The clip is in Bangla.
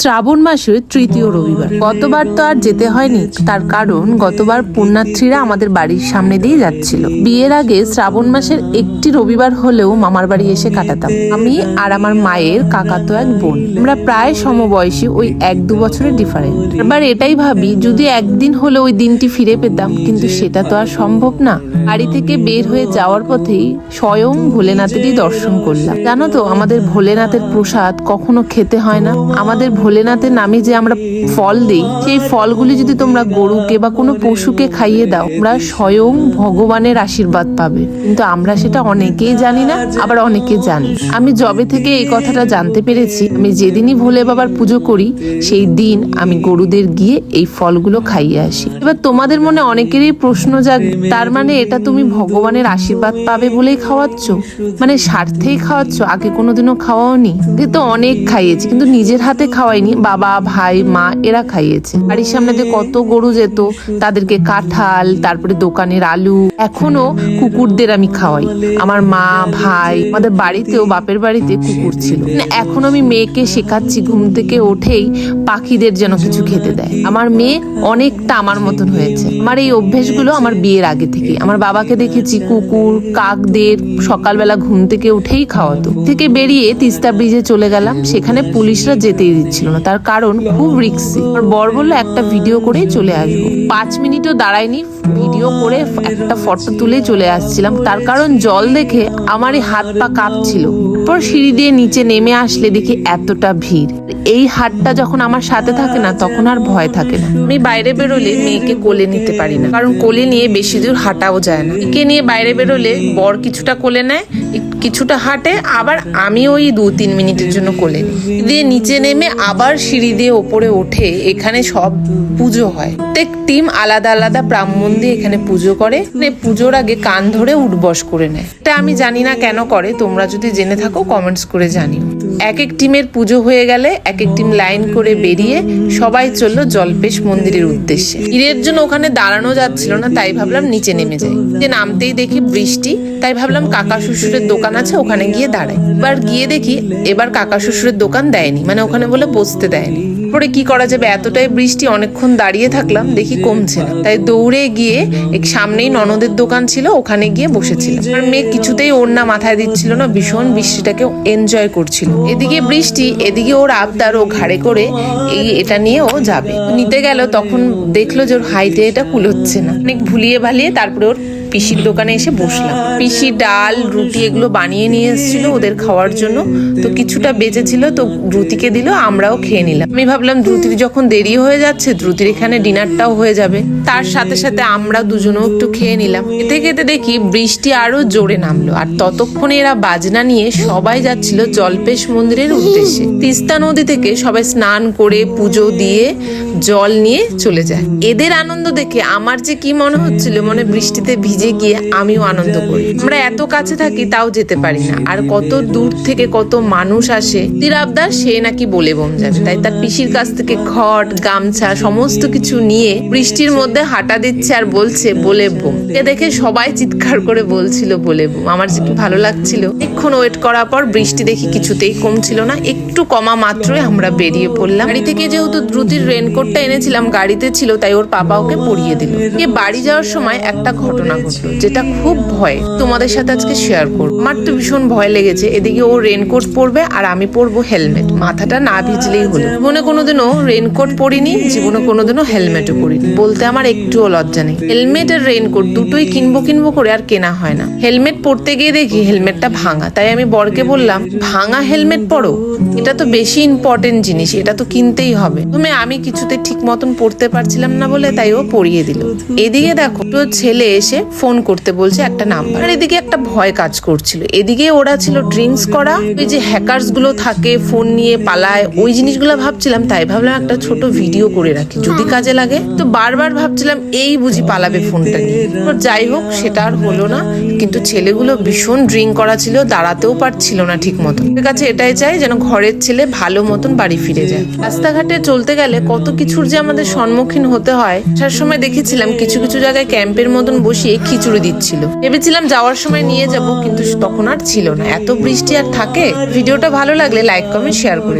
শ্রাবণ মাসের তৃতীয় রবিবার। গতবার তো আর যেতে হয়নি, তার কারণ গতবার পুণ্যার্থীরা আমাদের বাড়ির সামনে দিয়ে যাচ্ছিল। বিয়ের আগে শ্রাবণ মাসের একটি রবিবার হলেও মামার বাড়ি এসে কাটাতাম। আমি আর আমার মায়ের কাকাতো এক বোন। আমরা প্রায় সমবয়সী, ওই এক দু বছরের ডিফারেন্ট এবার এটাই ভাবি, যদি একদিন হলে ওই দিনটি ফিরে পেতাম, কিন্তু সেটা তো আর সম্ভব না। বাড়ি থেকে বের হয়ে যাওয়ার পথেই স্বয়ং ভোলেনাথেরই দর্শন করলাম। জানো তো, আমাদের ভোলেনাথের প্রসাদ কখনো খেতে হয় না। আমাদের ভোলেনাথের নামে যে আমরা ফল দিই, সেই ফলগুলি যদি তোমরা গরুকে বা কোনো পশুকে খাইয়ে দাও আমরা স্বয়ং ভগবানের আশীর্বাদ পাবে। কিন্তু আমরা সেটা অনেকেই জানি না, আবার অনেকে জানি। আমি জবে থেকে এই কথাটা জানতে পেরেছি, আমি যেদিনই ভোলে বাবার পুজো করি, সেই দিন আমি গরুদের গিয়ে এই ফলগুলো খাইয়ে আসি। এবার তোমাদের মনে অনেকেরই প্রশ্ন যাক তার মানে এটা তুমি ভগবানের আশীর্বাদ পাবে বলেই খাওয়াচ্ছ? মানে স্বার্থেই খাওয়াচ্ছ? আগে কোনোদিনও খাওয়াওনি? তো অনেক খাইয়েছি, কিন্তু নিজের হাতে খাওয়াইনি বাবা, ভাই, মা, এরা খাইয়েছে। বাড়ির সামনে দিয়ে কত গরু যেত, তাদেরকে কাঁঠাল, তারপরে দোকানের আলু, এখনও কুকুরদের আমি খাওয়াই। আমার মা, ভাই, আমাদের বাড়িতেও বাপের বাড়িতে কুকুর ছিল। মানে এখন আমি মেয়েকে শেখাচ্ছি, ঘুম থেকে ওঠেই পাখিদের যেন কিছু খেতে দেয়। আমার মেয়ে অনেকটা আমার মতন হয়েছে। আমার এই অভ্যেসগুলো আমার বিয়ের আগে থেকে। আমার বাবাকে দেখেছি কুকুর, কাকদের সকালবেলা ঘুম থেকে উঠেই খাওয়াতো। থেকে বেরিয়ে তিস্তা ব্রিজে চলে গেলাম। সেখানে পুলিশরা যেতেই দিচ্ছিল। না। তার কারণ খুব রিক্সি। আমার বর বলল, একটা ভিডিও করেই চলে আসব। পাঁচ মিনিটও দাঁড়ায়নি ভিডিও করে একটা ফটো তুলে চলে আসছিলাম। তার কারণ জল দেখে আমার এই হাত পা কাঁপছিল। পর সিঁড়ি দিয়ে নিচে নেমে আসলে দেখি এতটা ভিড়। এই হাতটা যখন আমার সাথে থাকে না, তখন আর ভয় থাকে না। আমি বাইরে বেরোলে মেয়েকে কোলে নিতে পারি না। কারণ কোলে নিয়ে বেশি দূর হাঁটাও যায় না। একে নিয়ে বাইরে বেরোলে বর কিছুটা কোলে নেয় কিছুটা হাঁটে, আবার আমি ওই দু তিন মিনিটের জন্য কোলে দিয়ে নিচে নেমে আবার সিঁড়ি দিয়ে ওপরে ওঠে, এখানে সব পুজো হয়। প্রত্যেক টিম আলাদা আলাদা ব্রাহ্মণ দিয়ে এখানে পুজো করে পুজোর আগে কান ধরে উঠবস করে নেয়। এটা আমি জানি না কেন করে, তোমরা যদি জেনে থাকো কমেন্টস করে জানিও। এক এক টিমের পুজো হয়ে গেলে এক এক টিম লাইন করে বেরিয়ে সবাই চলল জলপেশ মন্দিরের উদ্দেশ্যে। ঈদের জন্য ওখানে দাঁড়ানো যাচ্ছিল না, তাই ভাবলাম নিচে নেমে যাই। যে নামতেই দেখি বৃষ্টি, তাই ভাবলাম কাকা শ্বশুরের দোকান আছে ওখানে গিয়ে দাঁড়াই এবার গিয়ে দেখি এবার কাকা শ্বশুরের দোকান দেয়নি মানে ওখানে বলে বসতে দেয়নি। পরে কি করা যাবে? এতটাই বৃষ্টি, অনেকক্ষণ দাঁড়িয়ে থাকলাম, দেখি কমছে না। তাই দৌড়ে গিয়ে এক সামনেই ননদের দোকান ছিল, ওখানে গিয়ে বসেছিলাম। আর মেয়ে কিছুতেই ওর না মাথায় দিচ্ছিল না, ভীষণ বৃষ্টিটাকে এনজয় করছিল। এদিকে বৃষ্টি, এদিকে ওর আবদার, ও ঘাড়ে করে এই এটা নিয়ে ও যাবে। নিতে গেল, তখন দেখল যে ওর হাইটে এটা কুলোচ্ছে না। অনেক ভুলিয়ে ভালিয়ে তারপরে ওর পিসির দোকানে এসে বসলাম। পিসি ডাল, রুটি এগুলো বানিয়ে নিয়ে এসেছিল ওদের খাওয়ার জন্য। তো কিছুটা বেঁচেছিল তো দ্রুতিকে দিল, আমরাও খেয়ে নিলাম। আমি ভাবলাম দ্রুতির যখন দেরি হয়ে যাচ্ছে দ্রুতির এখানে ডিনারটাও হয়ে যাবে। তার সাথে সাথে আমরা দুজনেও একটু খেয়ে নিলাম। খেতে খেতে দেখি বৃষ্টি আরও জোরে নামলো, আর ততক্ষণে এরা বাজনা নিয়ে সবাই যাচ্ছিল জলপেশ মন্দিরের উদ্দেশ্যে। তিস্তা নদী থেকে সবাই স্নান করে পুজো দিয়ে জল নিয়ে চলে যায়। এদের আনন্দ দেখে আমার যে কি মনে হচ্ছিল, মনে বৃষ্টিতে ভিজে গিয়ে আমিও আনন্দ করি। আমরা এত কাছে থাকি, তাও যেতে পারি না। আর কত দূর থেকে কত মানুষ আসে, তিরাবদার সে নাকি বলে বোম যাবে তাই তার পিসির কাছ থেকে ঘট গামছা, সমস্ত কিছু নিয়ে বৃষ্টির মধ্যে হাঁটা দিচ্ছে আর বলছে, বলে বোম এ দেখে সবাই চিৎকার করে বলছিল, বলে বোম আমার যে ভালো লাগছিল। এক্ষণ ওয়েট করার পর বৃষ্টি দেখি কিছুতেই কমছিল না। একটু কমা মাত্রই আমরা বেরিয়ে পড়লাম। বাড়ি থেকে যেহেতু দ্রুতির রেনকোটটা এনেছিলাম, গাড়িতে ছিল, তাই ওর পাপা ওকে পরিয়ে দিল। বাড়ি যাওয়ার সময় একটা ঘটনা ঘটলো যেটা খুব ভয়। তোমাদের সাথে আজকে শেয়ার করব। আমার তো ভীষণ ভয় লেগেছে। এদিকে ও রেনকোট পরবে আর আমি পরবো হেলমেট মাথাটা না ভিজলেই হলো। জীবনে কোনোদিনও রেনকোট পরিনি জীবনে কোনোদিনও হেলমেটও পরিনি। বলতে আমার একটুও লজ্জা নেই। হেলমেট আর রেনকোট দুটোই কিনবো কিনবো করে আর কেনা হয় না। হেলমেট পরতে গিয়ে দেখি হেলমেটটা ভাঙা। তাই আমি বরকে বললাম ভাঙা হেলমেট পরো। এটা তো বেশি ইম্পর্টেন্ট জিনিস। এটা তো কিনতেই হবে। তুমি আমি কিছুতে ঠিক মতন পড়তে পারছিলাম না বলে তাই ও পরিয়ে দিল। এদিকে দেখো তো ছেলে এসে ফোন করতে বলছে একটা নাম্বার। আর এদিকে একটা ভয় কাজ করছিল। এদিকে ওরা ছিল ড্রিঙ্কস করা, ওই যে হ্যাকার্সগুলো থাকে, ফোন নিয়ে পালায়, ওই জিনিসগুলো ভাবছিলাম, তাই ভাবলাম একটা ছোট ভিডিও করে রাখি, যদি কাজে লাগে। তো বারবার ভাবছিলাম, এই বুঝি পালাবে ফোনটা নিয়ে। যাই হোক, সেটা আর হলো না। কিন্তু ছেলেগুলো ভীষণ ড্রিঙ্ক করা ছিল, দাঁড়াতেও পারছিল না ঠিক মতো ওদের কাছে এটাই চাই যেন ঘরের ছেলে ভালো মতন বাড়ি ফিরে যায়। রাস্তাঘাটে চলতে গেলে কত কিছুর যে আমাদের সম্মুখীন হতে হয়, আসার সময় দেখেছিলাম, কিছু কিছু জায়গায় ক্যাম্পের মতন বসিয়ে খিচুড়ি দিচ্ছিল। ভেবেছিলাম যাওয়ার সময় নিয়ে যাব, কিন্তু তখন আর ছিল না। এত বৃষ্টি আর থাকে। ভিডিওটা ভালো লাগলে লাইক কমেন্ট শেয়ার করে